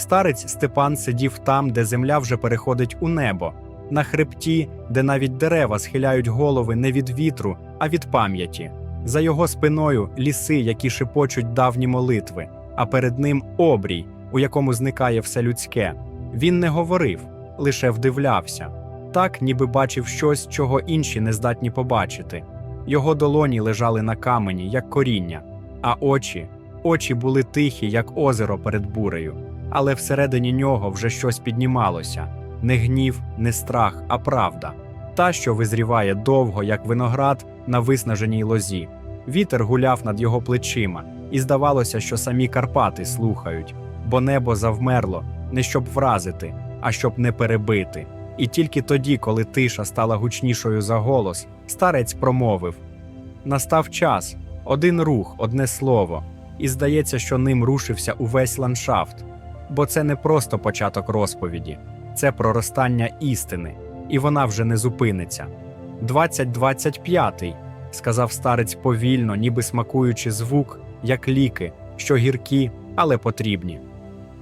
Старець Степан сидів там, де земля вже переходить у небо, на хребті, де навіть дерева схиляють голови не від вітру, а від пам'яті. За його спиною ліси, які шепочуть давні молитви, а перед ним обрій, у якому зникає все людське. Він не говорив, лише вдивлявся, так, ніби бачив щось, чого інші не здатні побачити. Його долоні лежали на камені, як коріння, а очі, очі були тихі, як озеро перед бурею, але всередині нього вже щось піднімалося не гнів, не страх, а правда, та, що визріває довго, як виноград на виснаженій лозі. Вітер гуляв над його плечима, і здавалося, що самі Карпати слухають, бо небо завмерло не щоб вразити, а щоб не перебити. І тільки тоді, коли тиша стала гучнішою за голос, старець промовив: Настав час, один рух, одне слово, і здається, що ним рушився увесь ландшафт. Бо це не просто початок розповіді, це проростання істини, і вона вже не зупиниться. 2025, сказав старець повільно, ніби смакуючи звук, як ліки, що гіркі, але потрібні.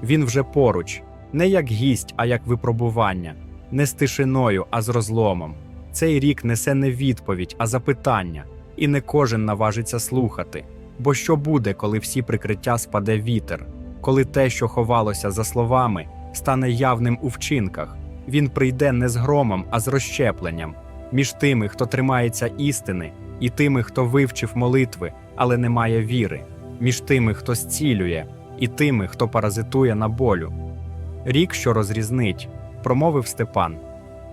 Він вже поруч, не як гість, а як випробування, не з тишиною, а з розломом. Цей рік несе не відповідь, а запитання, і не кожен наважиться слухати. Бо що буде, коли всі прикриття спаде вітер, коли те, що ховалося за словами, стане явним у вчинках? Він прийде не з громом, а з розщепленням між тими, хто тримається істини, і тими, хто вивчив молитви, але не має віри, між тими, хто зцілює, і тими, хто паразитує на болю. Рік, що розрізнить, промовив Степан,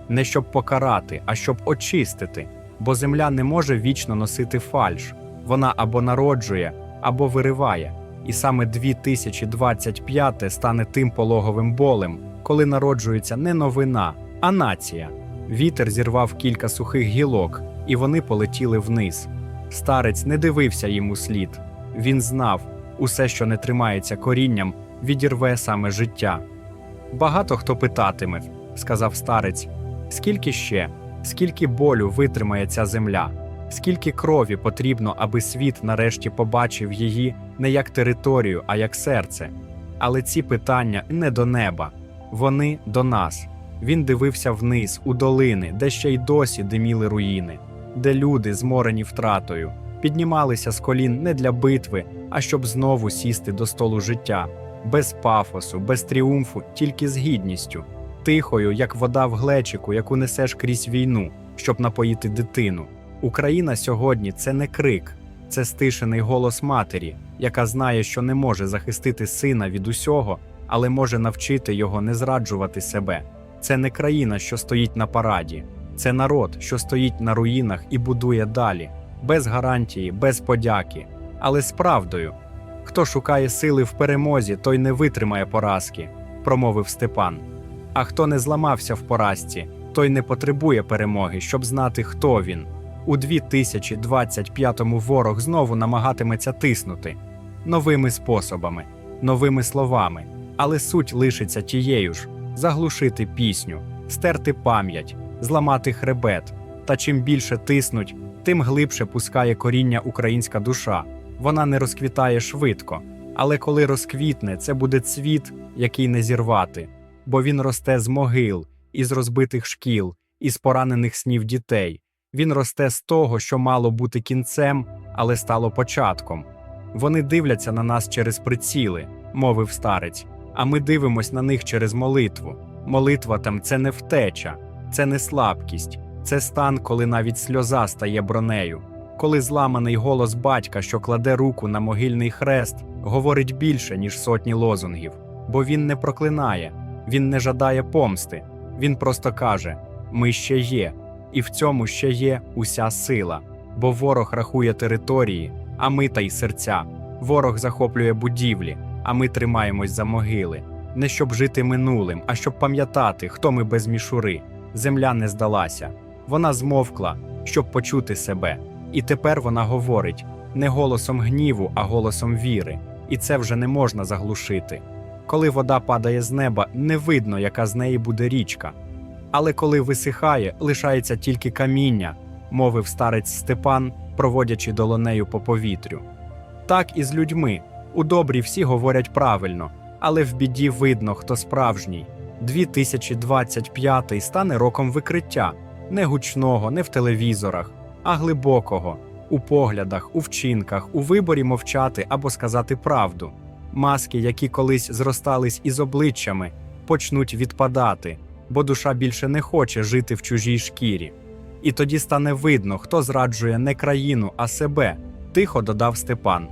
не щоб покарати, а щоб очистити, бо земля не може вічно носити фальш, вона або народжує, або вириває. І саме 2025 стане тим пологовим болем, коли народжується не новина, а нація. Вітер зірвав кілька сухих гілок, і вони полетіли вниз. Старець не дивився їм у слід. Він знав, усе, що не тримається корінням, відірве саме життя. Багато хто питатиме, сказав старець, скільки ще, скільки болю витримає ця земля, скільки крові потрібно, аби світ нарешті побачив її не як територію, а як серце. Але ці питання не до неба, вони до нас. Він дивився вниз, у долини, де ще й досі диміли руїни, де люди, зморені втратою, піднімалися з колін не для битви, а щоб знову сісти до столу життя, без пафосу, без тріумфу, тільки з гідністю, тихою, як вода в глечику, яку несеш крізь війну, щоб напоїти дитину. Україна сьогодні це не крик, це стишений голос матері, яка знає, що не може захистити сина від усього, але може навчити його не зраджувати себе. Це не країна, що стоїть на параді, це народ, що стоїть на руїнах і будує далі, без гарантії, без подяки, але з правдою. Хто шукає сили в перемозі, той не витримає поразки, промовив Степан. А хто не зламався в поразці, той не потребує перемоги, щоб знати, хто він. У 2025-му ворог знову намагатиметься тиснути новими способами, новими словами, але суть лишиться тією ж заглушити пісню, стерти пам'ять, зламати хребет. Та чим більше тиснуть, тим глибше пускає коріння українська душа. Вона не розквітає швидко, але коли розквітне, це буде цвіт, який не зірвати, бо він росте з могил, із розбитих шкіл, із поранених снів дітей. Він росте з того, що мало бути кінцем, але стало початком. Вони дивляться на нас через приціли, мовив старець, а ми дивимось на них через молитву. Молитва там це не втеча, це не слабкість, це стан, коли навіть сльоза стає бронею. Коли зламаний голос батька, що кладе руку на могильний хрест, говорить більше, ніж сотні лозунгів, бо він не проклинає, він не жадає помсти, він просто каже: Ми ще є, і в цьому ще є уся сила, бо ворог рахує території, а ми та й серця. Ворог захоплює будівлі, а ми тримаємось за могили. Не щоб жити минулим, а щоб пам'ятати, хто ми без мішури. Земля не здалася. Вона змовкла, щоб почути себе. І тепер вона говорить не голосом гніву, а голосом віри, і це вже не можна заглушити. Коли вода падає з неба, не видно, яка з неї буде річка. Але коли висихає, лишається тільки каміння, мовив старець Степан, проводячи долонею по повітрю. Так і з людьми. У добрі всі говорять правильно, але в біді видно, хто справжній. 2025 стане роком викриття не гучного, не в телевізорах, а глибокого у поглядах, у вчинках, у виборі мовчати або сказати правду. Маски, які колись зростались із обличчями, почнуть відпадати, бо душа більше не хоче жити в чужій шкірі. І тоді стане видно, хто зраджує не країну, а себе, тихо додав Степан.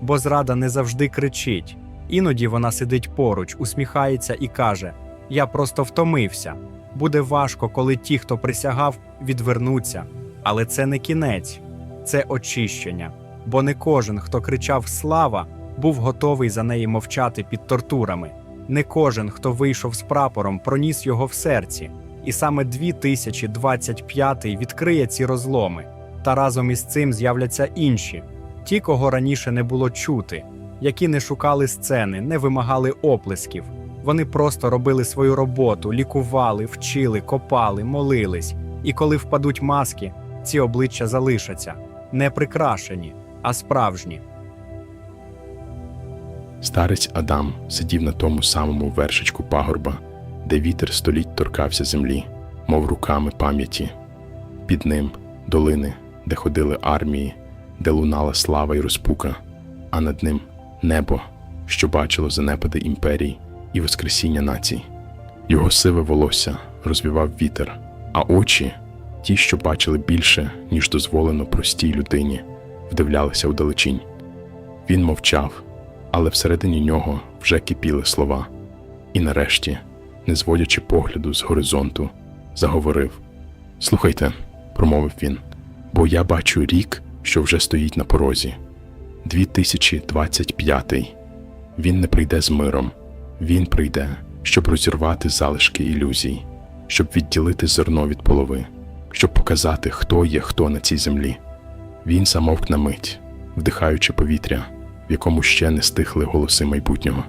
Бо зрада не завжди кричить. Іноді вона сидить поруч, усміхається і каже: Я просто втомився. Буде важко, коли ті, хто присягав, відвернуться. Але це не кінець, це очищення. Бо не кожен, хто кричав Слава, був готовий за неї мовчати під тортурами. Не кожен, хто вийшов з прапором, проніс його в серці. І саме 2025 відкриє ці розломи, та разом із цим з'являться інші, ті, кого раніше не було чути, які не шукали сцени, не вимагали оплесків. Вони просто робили свою роботу, лікували, вчили, копали, молились. І коли впадуть маски, ці обличчя залишаться не прикрашені, а справжні. Старець Адам сидів на тому самому вершечку пагорба, де вітер століть торкався землі, мов руками пам'яті. Під ним долини, де ходили армії, де лунала слава й розпука, а над ним небо, що бачило занепади імперій і воскресіння націй. Його сиве волосся розвівав вітер, а очі, ті, що бачили більше, ніж дозволено простій людині, вдивлялися вдалечінь. Він мовчав, але всередині нього вже кипіли слова. І нарешті, не зводячи погляду з горизонту, заговорив: Слухайте, промовив він, бо я бачу рік, що вже стоїть на порозі. 2025. Він не прийде з миром, він прийде, щоб розірвати залишки ілюзій, щоб відділити зерно від полови, щоб показати, хто є хто на цій землі. Він замовк на мить, вдихаючи повітря, в якому ще не стихли голоси майбутнього.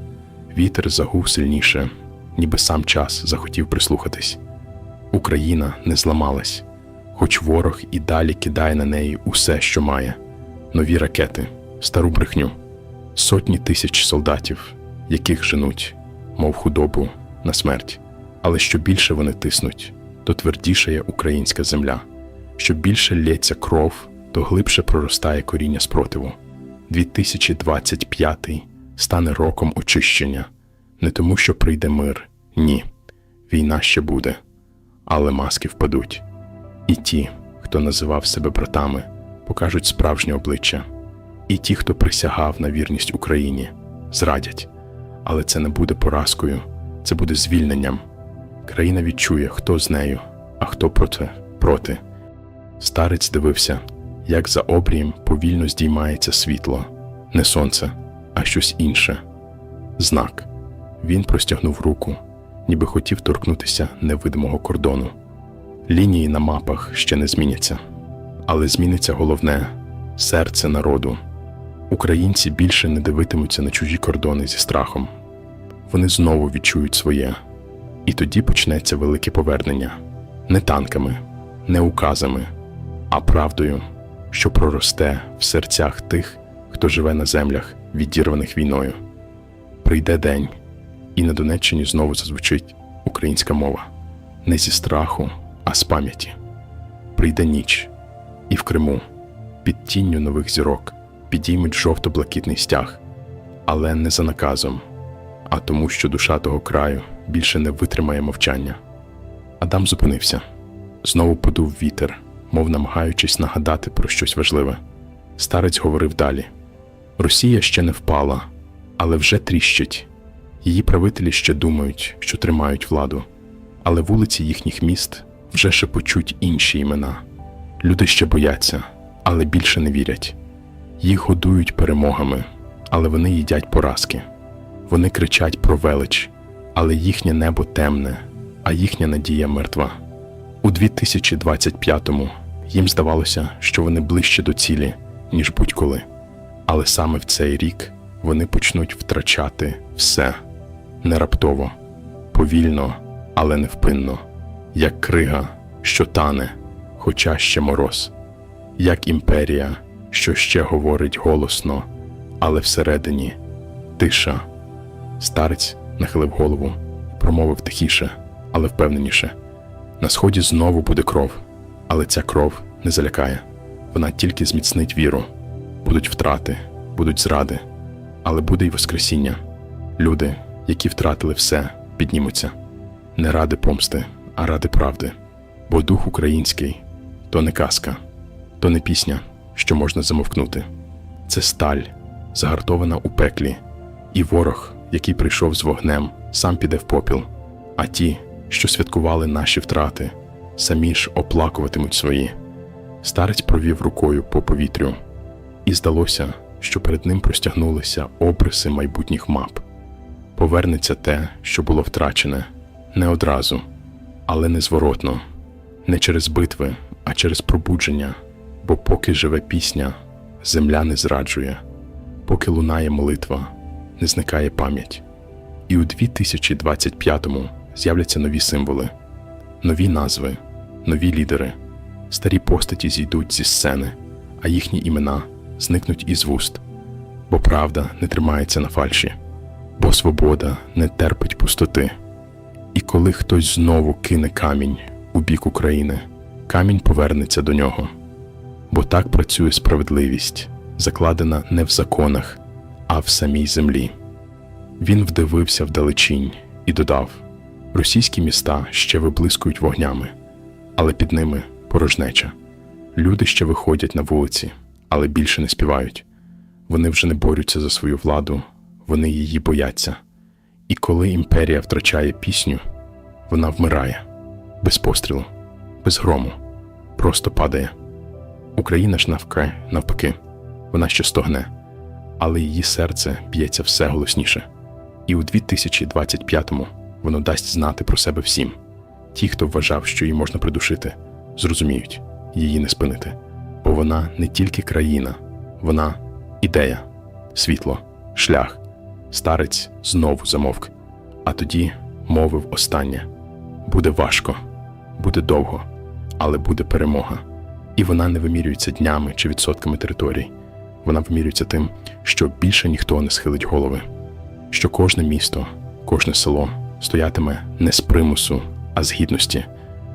Вітер загув сильніше, ніби сам час захотів прислухатись. Україна не зламалась, хоч ворог і далі кидає на неї усе, що має: нові ракети, стару брехню, сотні тисяч солдатів, яких женуть, мов худобу, на смерть. Але що більше вони тиснуть, то твердішає українська земля. Що більше лється кров, то глибше проростає коріння спротиву. 2025 стане роком очищення, не тому, що прийде мир, ні. Війна ще буде, але маски впадуть. І ті, хто називав себе братами, покажуть справжнє обличчя, і ті, хто присягав на вірність Україні, зрадять. Але це не буде поразкою, це буде звільненням. Країна відчує, хто з нею, а хто проти. проти. Старець дивився, як за обрієм повільно здіймається світло, не сонце, а щось інше. Знак. Він простягнув руку, ніби хотів торкнутися невидимого кордону. Лінії на мапах ще не зміняться, але зміниться головне серце народу. Українці більше не дивитимуться на чужі кордони зі страхом. Вони знову відчують своє, і тоді почнеться велике повернення не танками, не указами, а правдою, що проросте в серцях тих, хто живе на землях, відірваних війною. Прийде день, і на Донеччині знову зазвучить українська мова не зі страху, а з пам'яті. Прийде ніч, і в Криму, під тінню нових зірок, підіймуть жовто-блакитний стяг, але не за наказом, а тому, що душа того краю більше не витримає мовчання. Адам зупинився, знову подув вітер, мов намагаючись нагадати про щось важливе. Старець говорив далі: Росія ще не впала, але вже тріщить. Її правителі ще думають, що тримають владу, але вулиці їхніх міст вже шепочуть інші імена. Люди ще бояться, але більше не вірять. Їх годують перемогами, але вони їдять поразки. Вони кричать про велич, але їхнє небо темне, а їхня надія мертва. У 2025-му їм здавалося, що вони ближче до цілі, ніж будь-коли. Але саме в цей рік вони почнуть втрачати все не раптово, повільно, але невпинно, як крига, що тане, хоча ще мороз, як імперія, що ще говорить голосно, але всередині тиша. Старець нахилив голову, промовив тихіше, але впевненіше. На сході знову буде кров, але ця кров не залякає. Вона тільки зміцнить віру. Будуть втрати, будуть зради, але буде й Воскресіння. Люди, які втратили все, піднімуться не ради помсти, а ради правди. Бо дух український то не казка, то не пісня, що можна замовкнути. Це сталь, загартована у пеклі, і ворог, який прийшов з вогнем, сам піде в попіл, а ті, що святкували наші втрати, самі ж оплакуватимуть свої. Старець провів рукою по повітрю, і здалося, що перед ним простягнулися обриси майбутніх мап. Повернеться те, що було втрачене, не одразу, але незворотно, не через битви, а через пробудження, бо поки живе пісня, земля не зраджує, поки лунає молитва, не зникає пам'ять. І у 2025-му з'являться нові символи, нові назви, нові лідери, старі постаті зійдуть зі сцени, а їхні імена зникнуть із вуст, бо правда не тримається на фальші, бо свобода не терпить пустоти. І коли хтось знову кине камінь у бік України, камінь повернеться до нього. Бо так працює справедливість, закладена не в законах, а в самій землі. Він вдивився вдалечінь і додав: російські міста ще виблискують вогнями, але під ними порожнеча. Люди ще виходять на вулиці, але більше не співають. Вони вже не борються за свою владу, вони її бояться. І коли імперія втрачає пісню, вона вмирає без пострілу, без грому, просто падає. Україна ж навка, навпаки, вона ще стогне, але її серце б'ється все голосніше. І у 2025-му воно дасть знати про себе всім. Ті, хто вважав, що її можна придушити, зрозуміють, її не спинити. Бо вона не тільки країна, вона ідея, світло, шлях. Старець знову замовк, а тоді мовив останнє: буде важко, буде довго, але буде перемога. І вона не вимірюється днями чи відсотками територій. Вона вимірюється тим, що більше ніхто не схилить голови, що кожне місто, кожне село стоятиме не з примусу, а з гідності,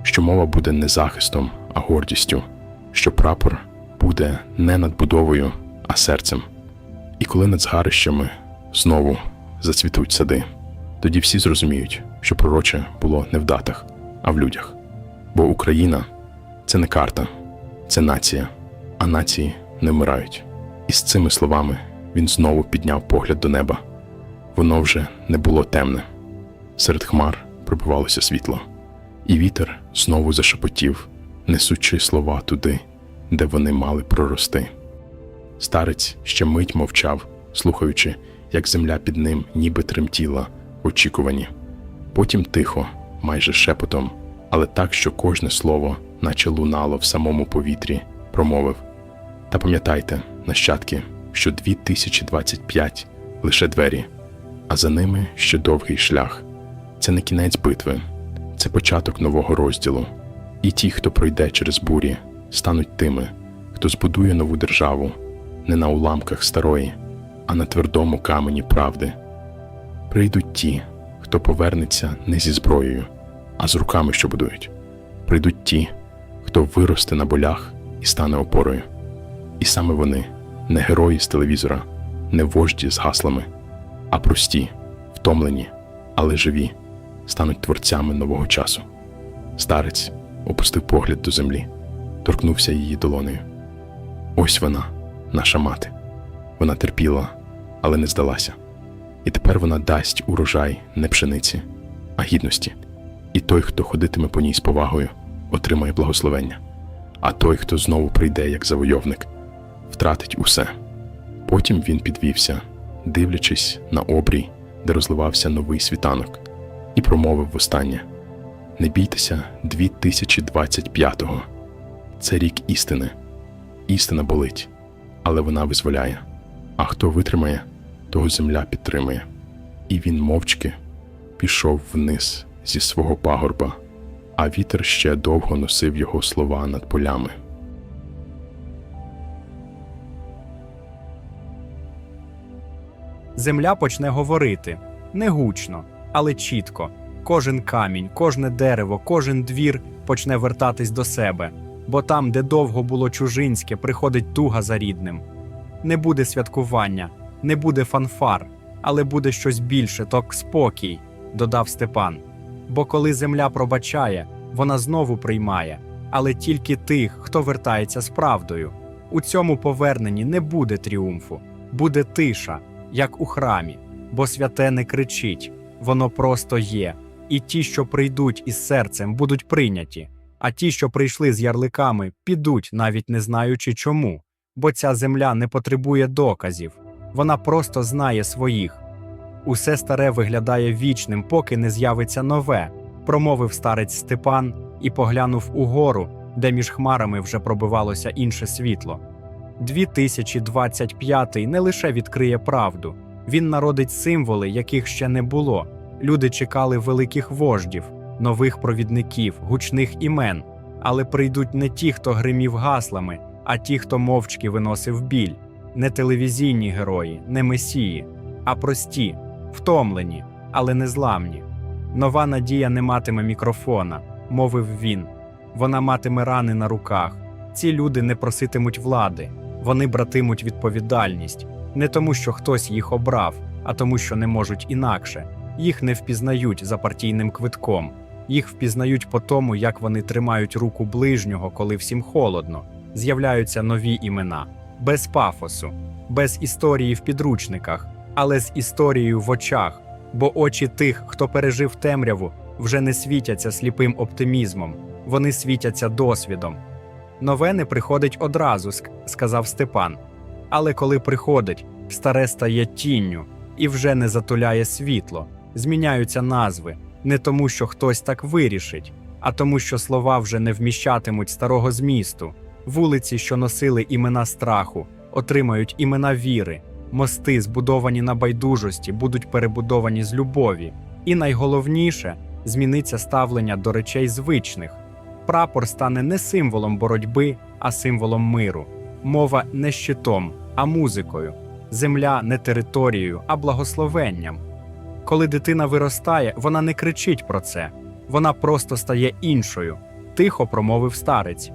що мова буде не захистом, а гордістю, що прапор буде не надбудовою, а серцем. І коли над згарищами знову зацвітуть сади, тоді всі зрозуміють, що пророче було не в датах, а в людях. Бо Україна це не карта, це нація, а нації не вмирають. І з цими словами він знову підняв погляд до неба. Воно вже не було темне. Серед хмар пробивалося світло, і вітер знову зашепотів, несучи слова туди, де вони мали прорости. Старець ще мить мовчав, слухаючи, як земля під ним ніби тремтіла в очікуванні. Потім тихо, майже шепотом, але так, що кожне слово, наче лунало в самому повітрі, промовив: Та пам'ятайте, нащадки, що 2025 лише двері, а за ними ще довгий шлях. Це не кінець битви, це початок нового розділу. І ті, хто пройде через бурі, стануть тими, хто збудує нову державу не на уламках старої, а на твердому камені правди. Прийдуть ті, хто повернеться не зі зброєю, а з руками, що будують. Прийдуть ті, хто виросте на болях і стане опорою. І саме вони не герої з телевізора, не вожді з гаслами, а прості, втомлені, але живі, стануть творцями нового часу. Старець опустив погляд до землі, торкнувся її долонею. Ось вона, наша мати. Вона терпіла, але не здалася. І тепер вона дасть урожай не пшениці, а гідності. І той, хто ходитиме по ній з повагою, отримає благословення. А той, хто знову прийде як завойовник, втратить усе. Потім він підвівся, дивлячись на обрій, де розливався новий світанок, і промовив востаннє: Не бійтеся 2025-го. Це рік істини. Істина болить, але вона визволяє. А хто витримає, того земля підтримує. І він мовчки пішов вниз зі свого пагорба, а вітер ще довго носив його слова над полями. Земля почне говорити, не гучно, але чітко. Кожен камінь, кожне дерево, кожен двір почне вертатись до себе, бо там, де довго було чужинське, приходить туга за рідним. Не буде святкування, не буде фанфар, але буде щось більше, ток спокій, додав Степан. Бо коли земля пробачає, вона знову приймає, але тільки тих, хто вертається з правдою. У цьому поверненні не буде тріумфу, буде тиша, як у храмі, бо святе не кричить, воно просто є. І ті, що прийдуть із серцем, будуть прийняті, а ті, що прийшли з ярликами, підуть, навіть не знаючи чому, бо ця земля не потребує доказів, вона просто знає своїх. Усе старе виглядає вічним, поки не з'явиться нове, промовив старець Степан і поглянув угору, де між хмарами вже пробивалося інше світло. 2025 не лише відкриє правду, він народить символи, яких ще не було. Люди чекали великих вождів, нових провідників, гучних імен, але прийдуть не ті, хто гримів гаслами, а ті, хто мовчки виносив біль, не телевізійні герої, не месії, а прості, втомлені, але незламні. Нова надія не матиме мікрофона, мовив він. Вона матиме рани на руках. Ці люди не проситимуть влади, вони братимуть відповідальність не тому, що хтось їх обрав, а тому, що не можуть інакше. Їх не впізнають за партійним квитком, їх впізнають по тому, як вони тримають руку ближнього, коли всім холодно. З'являються нові імена, без пафосу, без історії в підручниках, але з історією в очах. Бо очі тих, хто пережив темряву, вже не світяться сліпим оптимізмом, вони світяться досвідом. Нове не приходить одразу, сказав Степан. Але коли приходить, старе стає тінню і вже не затуляє світло. Зміняються назви не тому, що хтось так вирішить, а тому, що слова вже не вміщатимуть старого змісту. Вулиці, що носили імена страху, отримають імена віри. Мости, збудовані на байдужості, будуть перебудовані з любові. І найголовніше зміниться ставлення до речей звичних. Прапор стане не символом боротьби, а символом миру. Мова не щитом, а музикою. Земля не територією, а благословенням. Коли дитина виростає, вона не кричить про це, вона просто стає іншою, тихо промовив старець.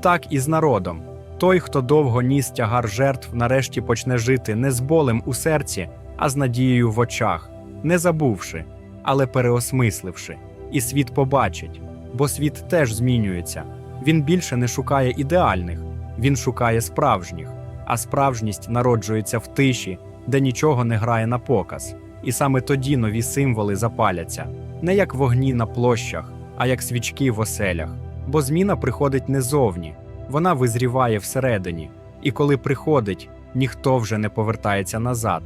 Так і з народом. Той, хто довго ніс тягар жертв, нарешті почне жити не з болем у серці, а з надією в очах, не забувши, але переосмисливши. І світ побачить, бо світ теж змінюється. Він більше не шукає ідеальних, він шукає справжніх, а справжність народжується в тиші, де нічого не грає на показ. І саме тоді нові символи запаляться не як вогні на площах, а як свічки в оселях. Бо зміна приходить не зовні, вона визріває всередині, і коли приходить, ніхто вже не повертається назад.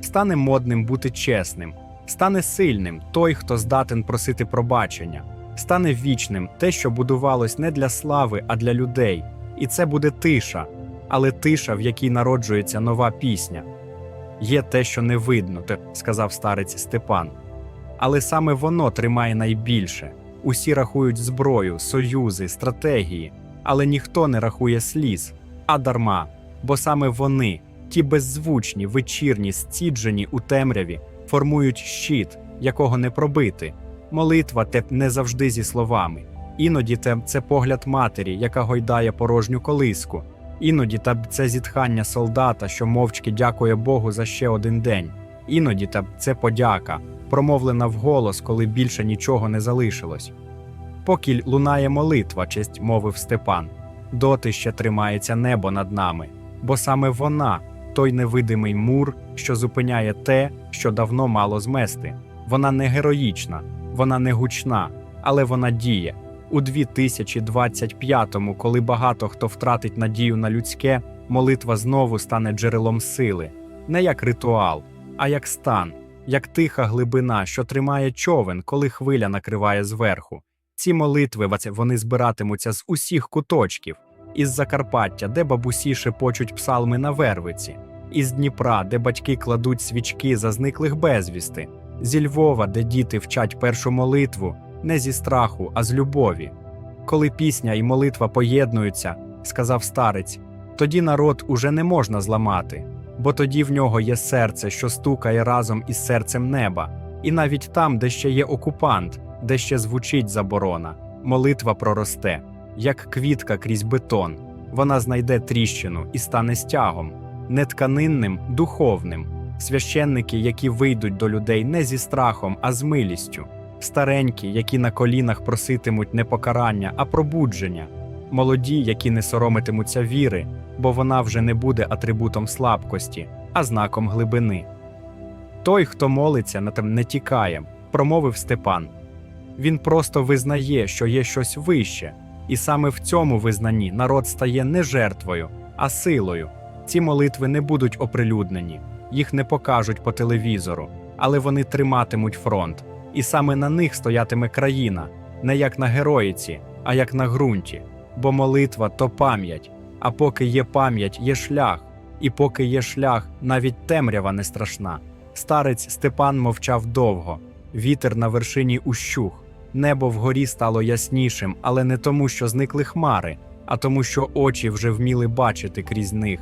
Стане модним бути чесним, стане сильним той, хто здатен просити пробачення, стане вічним те, що будувалось не для слави, а для людей. І це буде тиша, але тиша, в якій народжується нова пісня. Є те, що не видно, сказав старець Степан. Але саме воно тримає найбільше. Усі рахують зброю, союзи, стратегії, але ніхто не рахує сліз, а дарма, бо саме вони, ті беззвучні, вечірні, зціджені у темряві, формують щит, якого не пробити. Молитва те не завжди зі словами. Іноді це погляд матері, яка гойдає порожню колиску. Іноді це зітхання солдата, що мовчки дякує Богу за ще один день. Іноді це подяка, промовлена вголос, коли більше нічого не залишилось. Поки лунає молитва, честь мовив Степан, доти ще тримається небо над нами, бо саме вона, той невидимий мур, що зупиняє те, що давно мало змести. Вона не героїчна, вона не гучна, але вона діє. У 2025-му, коли багато хто втратить надію на людське, молитва знову стане джерелом сили, не як ритуал, а як стан, як тиха глибина, що тримає човен, коли хвиля накриває зверху. Ці молитви вони збиратимуться з усіх куточків, із Закарпаття, де бабусі шепочуть псалми на Вервиці, із Дніпра, де батьки кладуть свічки за зниклих безвісти, зі Львова, де діти вчать першу молитву, не зі страху, а з любові. Коли пісня і молитва поєднуються, сказав старець, тоді народ уже не можна зламати, бо тоді в нього є серце, що стукає разом із серцем неба, і навіть там, де ще є окупант, де ще звучить заборона, молитва проросте, як квітка крізь бетон. Вона знайде тріщину і стане стягом, не тканинним, духовним. Священники, які вийдуть до людей не зі страхом, а з милістю, старенькі, які на колінах проситимуть не покарання, а пробудження, молоді, які не соромитимуться віри, бо вона вже не буде атрибутом слабкості, а знаком глибини. Той, хто молиться, на тем не тікає, промовив Степан. Він просто визнає, що є щось вище, і саме в цьому визнанні народ стає не жертвою, а силою. Ці молитви не будуть оприлюднені, їх не покажуть по телевізору, але вони триматимуть фронт, і саме на них стоятиме країна, не як на героїці, а як на ґрунті. Бо молитва то пам'ять, а поки є пам'ять, є шлях, і поки є шлях, навіть темрява не страшна. Старець Степан мовчав довго, вітер на вершині ущух, небо вгорі стало яснішим, але не тому, що зникли хмари, а тому, що очі вже вміли бачити крізь них.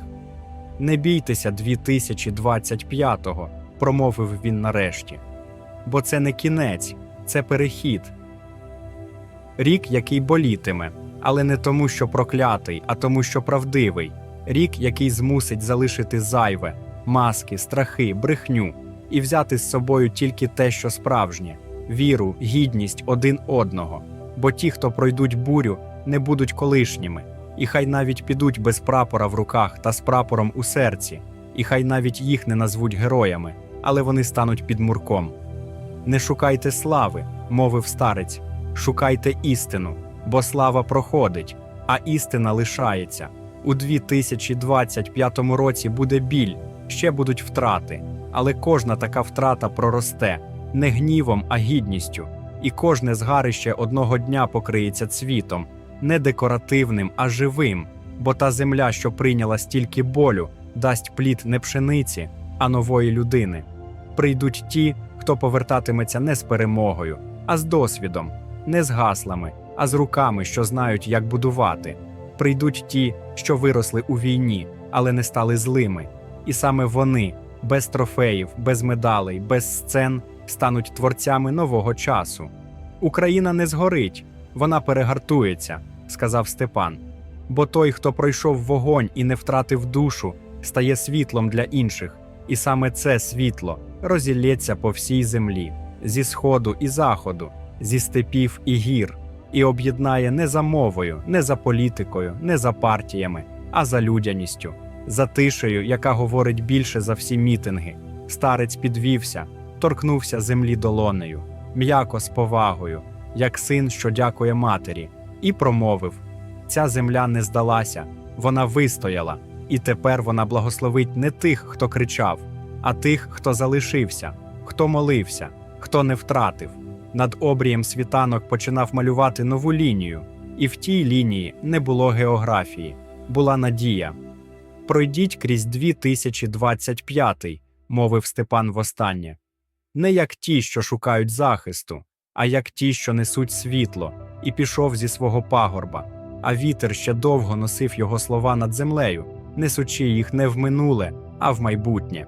Не бійтеся 2025-го, промовив він нарешті. Бо це не кінець, це перехід. Рік, який болітиме, але не тому, що проклятий, а тому, що правдивий. Рік, який змусить залишити зайве, маски, страхи, брехню, і взяти з собою тільки те, що справжнє віру, гідність один одного. Бо ті, хто пройдуть бурю, не будуть колишніми, і хай навіть підуть без прапора в руках та з прапором у серці, і хай навіть їх не назвуть героями, але вони стануть підмурком. Не шукайте слави, мовив старець, шукайте істину, бо слава проходить, а істина лишається. У 2025 році буде біль, ще будуть втрати, але кожна така втрата проросте не гнівом, а гідністю, і кожне згарище одного дня покриється цвітом, не декоративним, а живим, бо та земля, що прийняла стільки болю, дасть плід не пшениці, а нової людини. Прийдуть ті, хто повертатиметься не з перемогою, а з досвідом, не з гаслами, а з руками, що знають, як будувати. Прийдуть ті, що виросли у війні, але не стали злими. І саме вони, без трофеїв, без медалей, без сцен, стануть творцями нового часу. Україна не згорить, вона перегартується, сказав Степан. Бо той, хто пройшов вогонь і не втратив душу, стає світлом для інших, і саме це світло розілється по всій землі, зі сходу і заходу, зі степів і гір, і об'єднає не за мовою, не за політикою, не за партіями, а за людяністю, за тишею, яка говорить більше за всі мітинги. Старець підвівся, торкнувся землі долонею, м'яко з повагою, як син, що дякує матері, і промовив: Ця земля не здалася, вона вистояла, і тепер вона благословить не тих, хто кричав, а тих, хто залишився, хто молився, хто не втратив. Над обрієм світанок починав малювати нову лінію, і в тій лінії не було географії, була надія. Пройдіть крізь 2025, мовив Степан востаннє. Не як ті, що шукають захисту, а як ті, що несуть світло, і пішов зі свого пагорба. А вітер ще довго носив його слова над землею, несучи їх не в минуле, а в майбутнє.